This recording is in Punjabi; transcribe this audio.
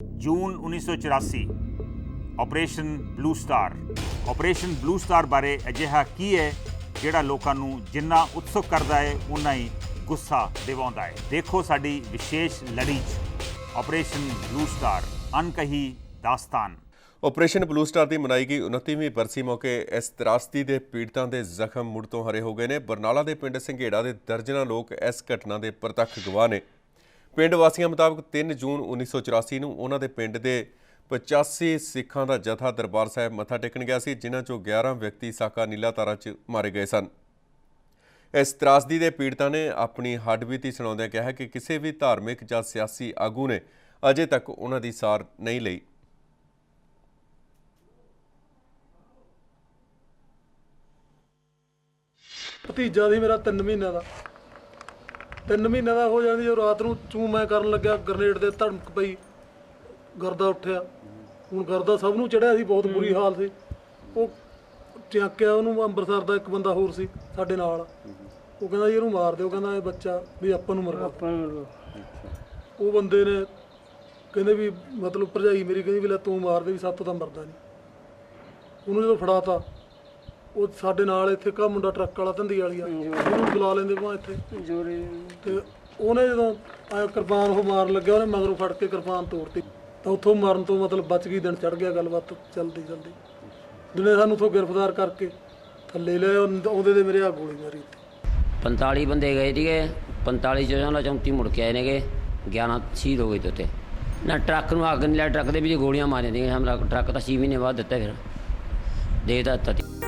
June 1984 operation blue star operation blue star ਬਾਰੇ ਅਜਿਹਾ ਕੀ ਹੈ, ਜਿਹੜਾ ਲੋਕਾਂ ਨੂੰ ਜਿੰਨਾ ਉਤਸੁਕ ਕਰਦਾ ਹੈ ਉਨਾ ਹੀ ਗੁੱਸਾ ਦਿਵਾਉਂਦਾ ਹੈ। ਦੇਖੋ ਸਾਡੀ ਵਿਸ਼ੇਸ਼ ਲੜੀ 'ਚ ਆਪਰੇਸ਼ਨ ਬਲੂ ਸਟਾਰ ਅਨਕਹੀ ਦਾਸਤਾਨ। ਆਪਰੇਸ਼ਨ ਬਲੂ ਸਟਾਰ ਦੀ ਮਨਾਈ ਗਈ 29ਵੀਂ ਬਰਸੀ ਮੌਕੇ ਇਸ ਤਰਾਸਦੀ ਦੇ ਪੀੜਤਾਂ ਦੇ ਜ਼ਖਮ ਮੁੜ ਤੋਂ ਹਰੇ ਹੋ ਗਏ ਨੇ। ਬਰਨਾਲਾ ਦੇ ਪਿੰਡ ਸੰਘੇੜਾ ਦੇ ਦਰਜਨਾਂ ਲੋਕ ਇਸ ਘਟਨਾ ਦੇ ਪ੍ਰਤੱਖ ਗਵਾਹ ਨੇ। ਪਿੰਡ ਵਾਸੀਆਂ ਮੁਤਾਬਕ 3 ਜੂਨ 1984 ਨੂੰ ਉਹਨਾਂ ਦੇ ਪਿੰਡ ਦੇ 85 ਸਿੱਖਾਂ ਦਾ ਜਥਾ ਦਰਬਾਰ ਸਾਹਿਬ ਮੱਥਾ ਟੇਕਣ ਗਿਆ ਸੀ, ਜਿਨ੍ਹਾਂ ਚੋਂ 11 ਵਿਅਕਤੀ ਸਾਕਾ ਨੀਲਾ ਤਾਰਾ 'ਚ ਮਾਰੇ ਗਏ ਸਨ। ਇਸ ਤਰਾਸਦੀ ਦੇ ਪੀੜਤਾਂ ਨੇ ਆਪਣੀ ਹੱਡਬੀਤੀ ਸੁਣਾਉਂਦਿਆਂ ਕਿਹਾ ਕਿ ਕਿਸੇ ਵੀ ਧਾਰਮਿਕ ਜਾਂ ਸਿਆਸੀ ਆਗੂ ਨੇ ਅਜੇ ਤੱਕ ਉਹਨਾਂ ਦੀ ਸਾਰ ਨਹੀਂ ਲਈ। ਭਤੀਜਾ ਸੀ ਮੇਰਾ 3 ਮਹੀਨਿਆਂ ਦਾ। 3 ਮਹੀਨਿਆਂ ਦਾ ਹੋ ਜਾਂਦੀ ਜਦੋਂ ਰਾਤ ਨੂੰ ਚੂੰ ਮੈਂ ਕਰਨ ਲੱਗਿਆ ਗ੍ਰਨੇਡ ਦੇ ਧਮਕ ਪਈ ਗਰਦਾ ਉੱਠਿਆ। ਹੁਣ ਗਰਦਾ ਸਭ ਨੂੰ ਚੜਿਆ ਸੀ ਬਹੁਤ ਬੁਰੀ ਹਾਲ ਸੀ। ਉਹ ਚੱਕਿਆ ਉਹਨੂੰ ਅੰਮ੍ਰਿਤਸਰ ਦਾ ਇੱਕ ਬੰਦਾ ਹੋਰ ਸੀ ਸਾਡੇ ਨਾਲ। ਉਹ ਕਹਿੰਦਾ ਜੀ ਇਹਨੂੰ ਮਾਰ ਦਿਓ ਕਹਿੰਦਾ ਇਹ ਬੱਚਾ ਵੀ ਆਪਾਂ ਨੂੰ ਮਰਵਾ ਉਹ ਬੰਦੇ ਨੇ ਕਹਿੰਦੇ ਵੀ ਮਤਲਬ ਭਰਜਾਈ ਮੇਰੀ ਕਹਿੰਦੀ ਵੀ ਲੈ ਤੂੰ ਮਾਰ ਦੇ ਵੀ ਸਾਤੋਂ ਤਾਂ ਮਰਦਾ ਨਹੀਂ। ਉਹਨੂੰ ਜਦੋਂ ਫੜਾਤਾ ਉਹ ਸਾਡੇ ਨਾਲ ਇੱਥੇ ਕਾ ਮੁੰਡਾ ਟਰੱਕ ਵਾਲਾ ਧੰਦੀ ਵਾਲੀ ਆ। ਉਹਨੂੰ ਬੁਲਾ ਲੈਂਦੇ ਭਾਂ ਇੱਥੇ। ਤੇ ਉਹਨੇ ਜਦੋਂ ਆ ਕਿਰਪਾਨ ਉਹ ਮਾਰਨ ਲੱਗਿਆ ਉਹਨੇ ਮਗਰੋਂ ਫੜ ਕੇ ਕਿਰਪਾਨ ਤੋੜਤੀ। ਤਾਂ ਉੱਥੋਂ ਮਾਰਨ ਤੋਂ ਮਤਲਬ ਬਚ ਗਈ ਦਿਨ ਚੜ ਗਿਆ ਗੱਲਬਾਤ ਚੱਲਦੀ ਚੱਲਦੀ। ਜਿਹਨੇ ਸਾਨੂੰ ਉੱਥੋਂ ਗ੍ਰਿਫਤਾਰ ਕਰਕੇ ਥੱਲੇ ਲਿਆ ਉਹਦੇ ਤੇ ਮੇਰੇ ਆ ਗੋਲੀ ਮਾਰੀ ਇੱਥੇ 45 ਬੰਦੇ ਗਏ ਸੀਗੇ। 45 ਚੋਂ ਉਹਨਾਂ 34 ਮੁੜ ਕੇ ਆਏ ਨੇਗੇ। 11 ਸ਼ਹੀਦ ਹੋ ਗਏ ਤੇ ਉੱਤੇ ਨਾ ਟਰੱਕ ਨੂੰ ਅੱਗ ਨਹੀਂ ਲਿਆ ਟਰੱਕ ਦੇ ਵਿੱਚ ਗੋਲੀਆਂ ਮਾਰੀਆਂ ਸੀਗੀਆਂ। ਹਮਲਾ ਟਰੱਕ ਤਾਂ 6 ਮਹੀਨੇ ਬਾਅਦ ਦਿੱਤਾ ਫਿਰ। ਦੇ ਦਾ ਦਿੱਤਾ।